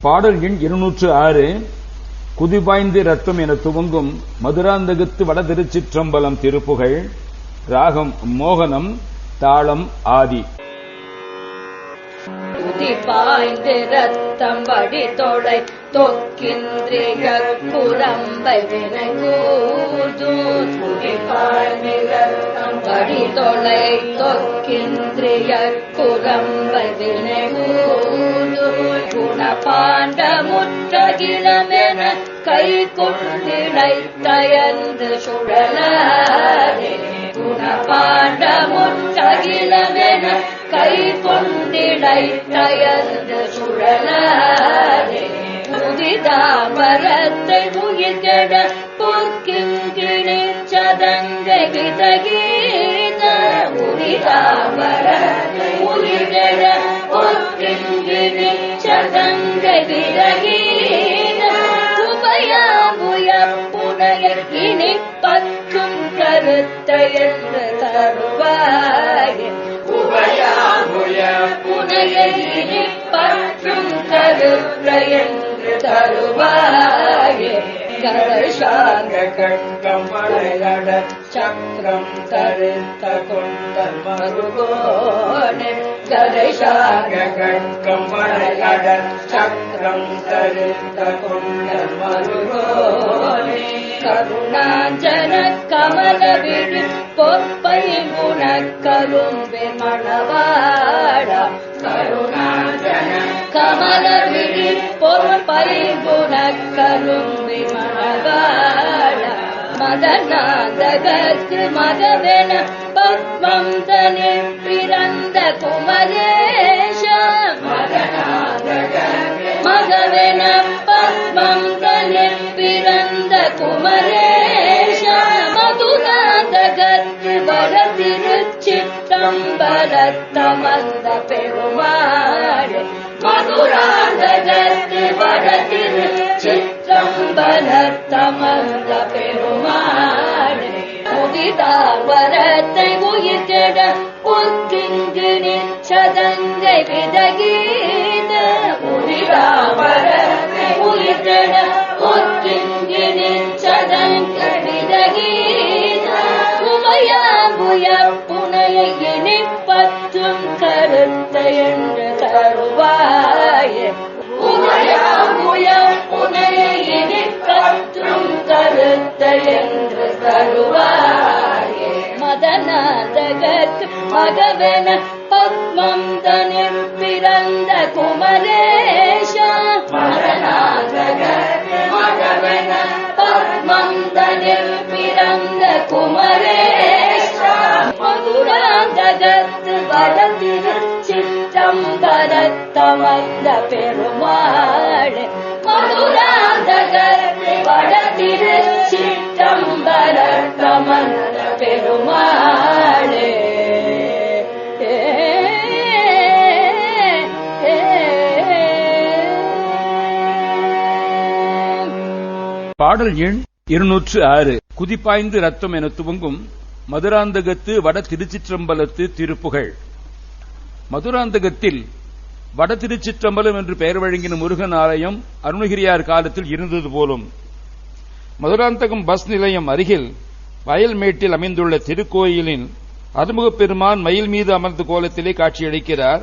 பாடல் எண் இருநூற்று ஆறு. குதிபாய்ந்து ரத்தம் என துவங்கும் மதுராந்தகத்து வட திருச்சிற்றம்பலம் திருப்புகழ் ராகம் மோகனம் தாளம் ஆதி. துதி பாய்ந்து ரத்தம் வடி தொடை தொக்கின்றிய குரம்பை வினை வடி தொலை தொக்கின்றிய குரம்பை வினை குணபாண்ட முற்றகிலமென கை கொண்டிடை தயந்து சுழலாதே குணபாண்ட முற்றகிலமென கை கொண்டிடை தயந்து சுழலாதே புதிதாமரத்தை முயற்கட பொற்கிங்கிணி சதங்க கிதகீத உரிதாமரத்தை முயற்கட பொற்கிங்கிணி சதங்க கிதகீத உபயாபுய புனைய இனி பற்றும் கருத்த என்று தருவாய் பற்றும் கருத்த என்று தருவாய். கரசாங்க கண்டம் சக்கரம் தருத்த கொண்ட மருகோனே. கரைசாக கண்டம் சக்கரம் தருத்த கொண்ட மருகோனே. கருணாஞ்சன கமல விழி பொற்பை முனக்கரும்பே மணவ முனக்கரும்பே மணவாடா மதநாதகத்து மதவென பத்மம் தனில் பிறந்த குமரேஷ மகவென பத்மம் தனில் பிறந்த குமரேஷ மதுநாதகத்து வர திருச்சிற்றம்பலத்தமர்ந்த பெருமாள் மதுராந்தகத்து வர திருச்சிற்றம்பலத்தமர்ந்த விதகீத புதிதாவரத்தை உயிர்கட பொற்கிங்கு நிச்சதங்கை விதகீத உமையாபுய புனைய இனி பற்றும் புனைய கருத்த மதநாதகத்து மகவென சிற்றம்பரத்தமர்ந்த பெருமாள். மதுராந்தகர் வடதிரு சிற்றம்பரத்தமர்ந்த பெருமாளே. பெருமாள் பாடல் எண் இருநூற்று ஆறு. குதிப்பாய்ந்து ரத்தம் என துவங்கும் மதுராந்தகத்து வட திருச்சிற்றம்பலத்து திருப்புகழ். மதுராந்தகத்தில் வட திருச்சிற்றம்பலம் என்று பெயர் வழங்கின முருகன் ஆலயம் அருணகிரியார் காலத்தில் இருந்தது போலும். மதுராந்தகம் பஸ் நிலையம் அருகில் வயல்மேட்டில் அமைந்துள்ள திருக்கோயிலின் அருமுகப் பெருமான் மயில் மீது அமர்ந்த கோலத்திலே காட்சியளிக்கிறார்.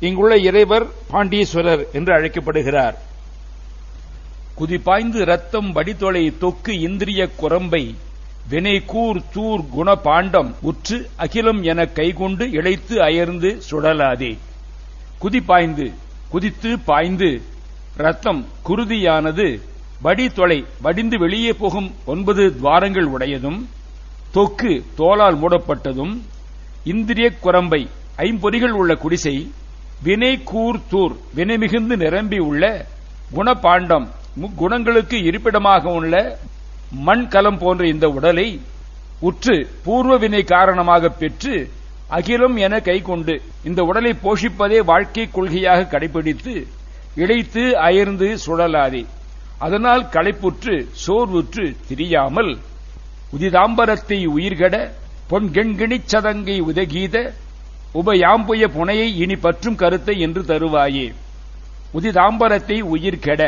இங்குள்ள இறைவர் பாண்டீஸ்வரர் என்று அழைக்கப்படுகிறார். குதிப்பாய்ந்து ரத்தம் வடிதொலை தொக்கு இந்திரிய குரம்பை வினை கூர் தூர் குணபாண்டம் உற்று அகிலம் என கைகொண்டு இழைத்து அயர்ந்து சுடலாதே குதிபாய்ந்து குதித்து பாய்ந்து. ரத்தம் குருதியானது வடிதொலை வடிந்து வெளியே போகும் ஒன்பது துவாரங்கள் உடையதும் தொக்கு தோலால் மூடப்பட்டதும் இந்திரிய குரம்பை ஐம்பொறிகள் உள்ள குடிசை வினை கூர் தூர் வினை மிகுந்து நிரம்பி உள்ள குணபாண்டம் முக்குணங்களுக்கு இருப்பிடமாக உள்ள மண் கலம் போன்ற இந்த உடலை உற்று பூர்வ வினை காரணமாக பெற்று அகிலம் என கைக்கொண்டு இந்த உடலை போஷிப்பதே வாழ்க்கை கொள்கையாக கடைபிடித்து இழைத்து அயர்ந்து சுழலாதே. அதனால் களைப்புற்று சோர்வுற்று திரியாமல் உதிதாம்பரத்தை உயிர்கட பொன்கெண்கிணிச் சதங்கை உதகீத உபயாம்புய புனையை இனி பற்றும் கருத்தை என்று தருவாயே. உதிதாம்பரத்தை உயிர்கெட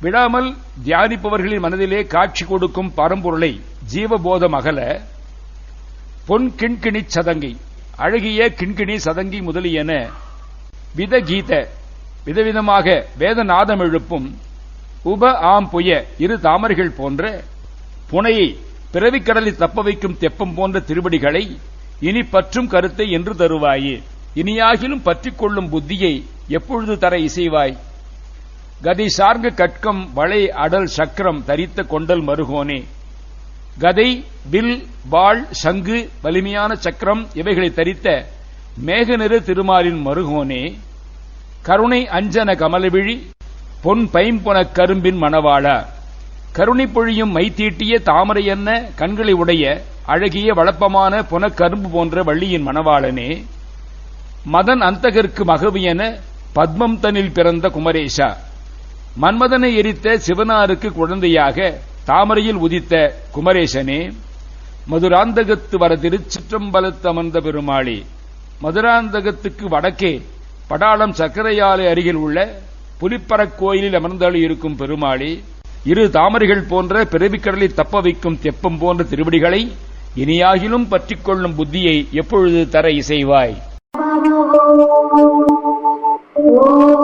விடாமல் தியானிப்பவர்களின் மனதிலே காட்சி கொடுக்கும் பரம்பொருளை ஜீவபோதம் அகல பொன் கிண்கிணிச் சதங்கை அழகிய கிண்கிணி சதங்கி முதலியன வித கீத விதவிதமாக வேதநாதம் எழுப்பும் உப ஆம் புய இரு தாமரைகள் போன்ற புனையை பிறவிக்கடலில் தப்ப வைக்கும் தெப்பம் போன்ற திருவடிகளை இனி பற்றும் கருத்தை என்று தருவாயே. இனியாகிலும் பற்றிக்கொள்ளும் புத்தியை எப்பொழுது தர இசைவாய்? கதி சார்ந்த கட்கம் வளை அடல் சக்கரம் தரித்த கொண்டல் மருகோனே. கதை வில் வாள் சங்கு வலிமையான சக்கரம் இவைகளை தரித்த மேகநிற திருமாலின் மருகோனே கருணை அஞ்சன கமலவிழி பொன் பைம்பொன கரும்பின் மணவாளா. கருணை பொழியும் மைத்தீட்டிய தாமரை என்ன கண்களை உடைய அழகிய வளப்பமான புனக்கரும்பு போன்ற வள்ளியின் மணவாளனே. மதன் அந்தகர்க்கு என பத்மம் தனில் பிறந்த குமரேஷா மன்மதனை எரித்த சிவனாருக்கு குழந்தையாக தாமரையில் உதித்த குமரேசனே மதுராந்தகத்து வர திருச்சிற்றம்பலத்து அமர்ந்த பெருமாளி மதுராந்தகத்துக்கு வடக்கே படாளம் சக்கரையாலை அருகில் உள்ள புலிப்பறக் கோயிலில் அமர்ந்தளி இருக்கும் பெருமாளி இரு தாமரைகள் போன்ற பிறவிக்கடலை தப்ப வைக்கும் தெப்பம் போன்ற திருவடிகளை இனியாகிலும் பற்றிக் கொள்ளும் புத்தியை எப்பொழுது தர இசைவாய்? Oh